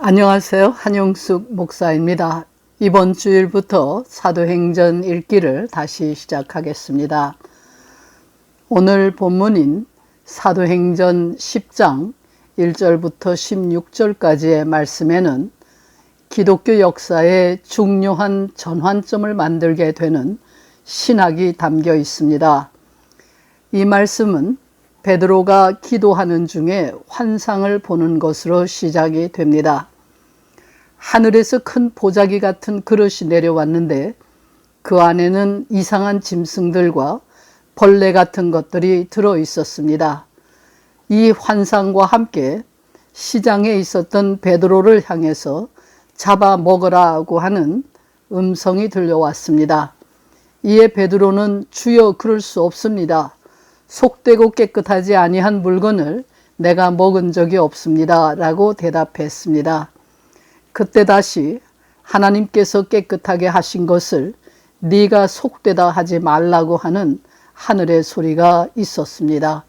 안녕하세요. 한용숙 목사입니다. 이번 주일부터 사도행전 읽기를 다시 시작하겠습니다. 오늘 본문인 사도행전 10장 1절부터 16절까지의 말씀에는 기독교 역사의 중요한 전환점을 만들게 되는 신학이 담겨 있습니다. 이 말씀은 베드로가 기도하는 중에 환상을 보는 것으로 시작이 됩니다. 하늘에서 큰 보자기 같은 그릇이 내려왔는데 그 안에는 이상한 짐승들과 벌레 같은 것들이 들어 있었습니다. 이 환상과 함께 시장에 있었던 베드로를 향해서 잡아 먹으라고 하는 음성이 들려왔습니다. 이에 베드로는 주여 그럴 수 없습니다. 속되고 깨끗하지 아니한 물건을 내가 먹은 적이 없습니다. 라고 대답했습니다. 그때 다시 하나님께서 깨끗하게 하신 것을 네가 속되다 하지 말라고 하는 하늘의 소리가 있었습니다.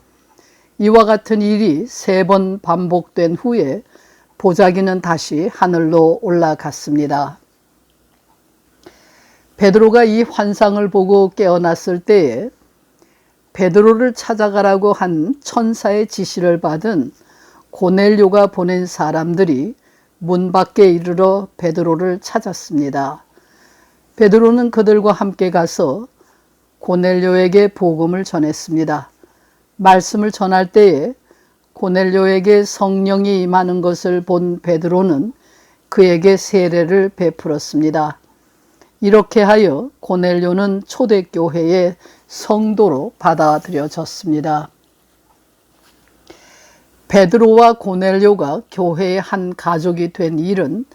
이와 같은 일이 세 번 반복된 후에 보자기는 다시 하늘로 올라갔습니다. 베드로가 이 환상을 보고 깨어났을 때에 베드로를 찾아가라고 한 천사의 지시를 받은 고넬료가 보낸 사람들이 문 밖에 이르러 베드로를 찾았습니다. 베드로는 그들과 함께 가서 고넬료에게 복음을 전했습니다. 말씀을 전할 때에 고넬료에게 성령이 임하는 것을 본 베드로는 그에게 세례를 베풀었습니다. 이렇게 하여 고넬료는 초대교회의 성도로 받아들여졌습니다. 베드로와 고넬료가 교회의 한 가족이 된 일은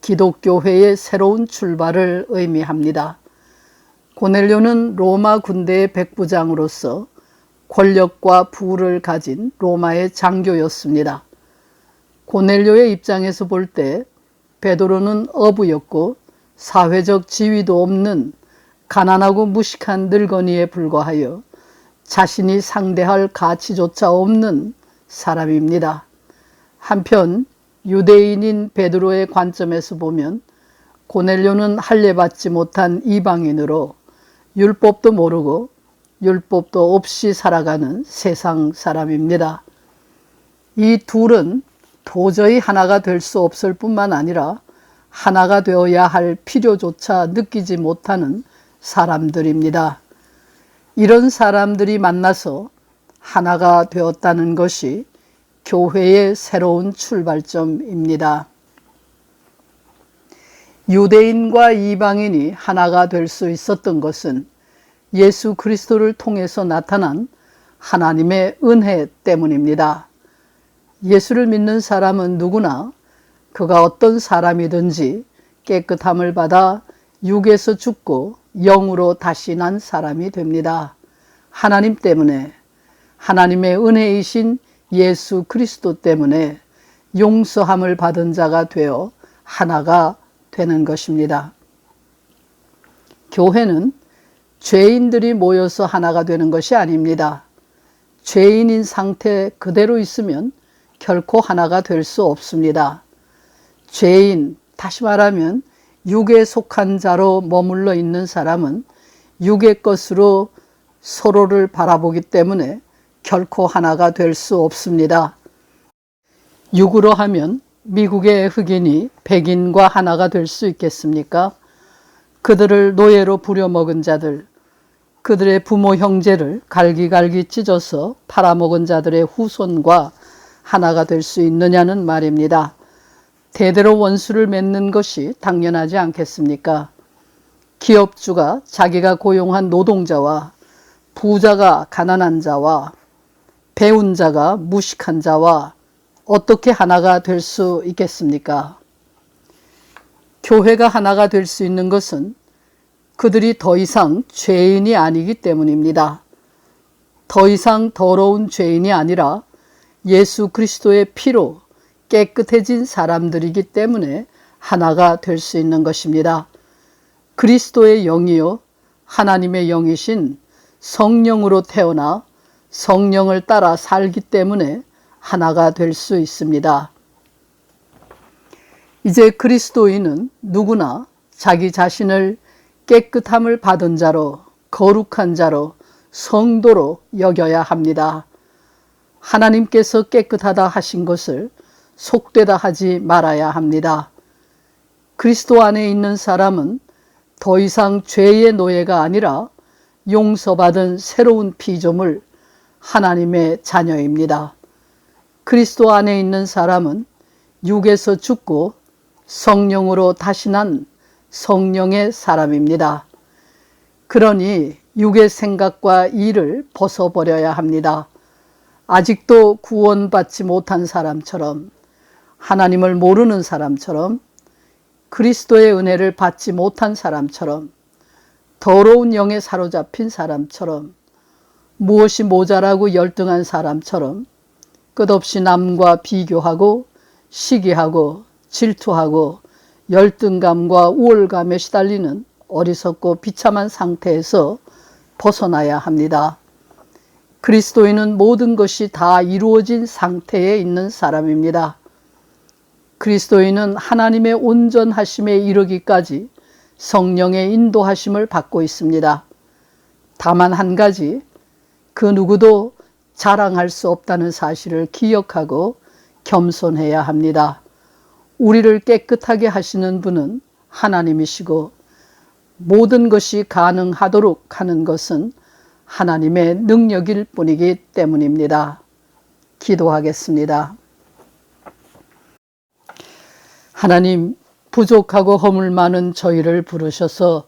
기독교회의 새로운 출발을 의미합니다. 고넬료는 로마 군대의 백부장으로서 권력과 부를 가진 로마의 장교였습니다. 고넬료의 입장에서 볼 때 베드로는 어부였고 사회적 지위도 없는 가난하고 무식한 늙은이에 불과하여 자신이 상대할 가치조차 없는 사람입니다. 한편 유대인인 베드로의 관점에서 보면 고넬료는 할례받지 못한 이방인으로 율법도 모르고 율법도 없이 살아가는 세상 사람입니다. 이 둘은 도저히 하나가 될 수 없을 뿐만 아니라 하나가 되어야 할 필요조차 느끼지 못하는 사람들입니다. 이런 사람들이 만나서 하나가 되었다는 것이 교회의 새로운 출발점입니다. 유대인과 이방인이 하나가 될 수 있었던 것은 예수 그리스도를 통해서 나타난 하나님의 은혜 때문입니다. 예수를 믿는 사람은 누구나 그가 어떤 사람이든지 깨끗함을 받아 육에서 죽고 영으로 다시 난 사람이 됩니다. 하나님 때문에 하나님의 은혜이신 예수 그리스도 때문에 용서함을 받은 자가 되어 하나가 되는 것입니다. 교회는 죄인들이 모여서 하나가 되는 것이 아닙니다. 죄인인 상태 그대로 있으면 결코 하나가 될 수 없습니다. 죄인, 다시 말하면 육에 속한 자로 머물러 있는 사람은 육의 것으로 서로를 바라보기 때문에 결코 하나가 될 수 없습니다. 육으로 하면 미국의 흑인이 백인과 하나가 될 수 있겠습니까? 그들을 노예로 부려먹은 자들, 그들의 부모 형제를 갈기갈기 찢어서 팔아먹은 자들의 후손과 하나가 될 수 있느냐는 말입니다. 대대로 원수를 맺는 것이 당연하지 않겠습니까? 기업주가 자기가 고용한 노동자와 부자가 가난한 자와 배운 자가 무식한 자와 어떻게 하나가 될 수 있겠습니까? 교회가 하나가 될 수 있는 것은 그들이 더 이상 죄인이 아니기 때문입니다. 더 이상 더러운 죄인이 아니라 예수 그리스도의 피로 깨끗해진 사람들이기 때문에 하나가 될 수 있는 것입니다. 그리스도의 영이요 하나님의 영이신 성령으로 태어나 성령을 따라 살기 때문에 하나가 될 수 있습니다. 이제 그리스도인은 누구나 자기 자신을 깨끗함을 받은 자로 거룩한 자로 성도로 여겨야 합니다. 하나님께서 깨끗하다 하신 것을 속되다 하지 말아야 합니다. 그리스도 안에 있는 사람은 더 이상 죄의 노예가 아니라 용서받은 새로운 피조물 하나님의 자녀입니다. 그리스도 안에 있는 사람은 육에서 죽고 성령으로 다시 난 성령의 사람입니다. 그러니 육의 생각과 일을 벗어버려야 합니다. 아직도 구원받지 못한 사람처럼 하나님을 모르는 사람처럼 그리스도의 은혜를 받지 못한 사람처럼 더러운 영에 사로잡힌 사람처럼 무엇이 모자라고 열등한 사람처럼 끝없이 남과 비교하고 시기하고 질투하고 열등감과 우월감에 시달리는 어리석고 비참한 상태에서 벗어나야 합니다. 그리스도인은 모든 것이 다 이루어진 상태에 있는 사람입니다. 그리스도인은 하나님의 온전하심에 이르기까지 성령의 인도하심을 받고 있습니다. 다만 한 가지, 그 누구도 자랑할 수 없다는 사실을 기억하고 겸손해야 합니다. 우리를 깨끗하게 하시는 분은 하나님이시고 모든 것이 가능하도록 하는 것은 하나님의 능력일 뿐이기 때문입니다. 기도하겠습니다. 하나님, 부족하고 허물 많은 저희를 부르셔서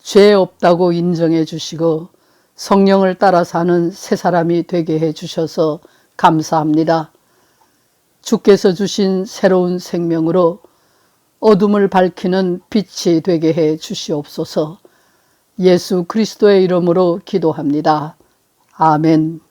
죄 없다고 인정해 주시고 성령을 따라 사는 새 사람이 되게 해 주셔서 감사합니다. 주께서 주신 새로운 생명으로 어둠을 밝히는 빛이 되게 해 주시옵소서 예수 그리스도의 이름으로 기도합니다. 아멘.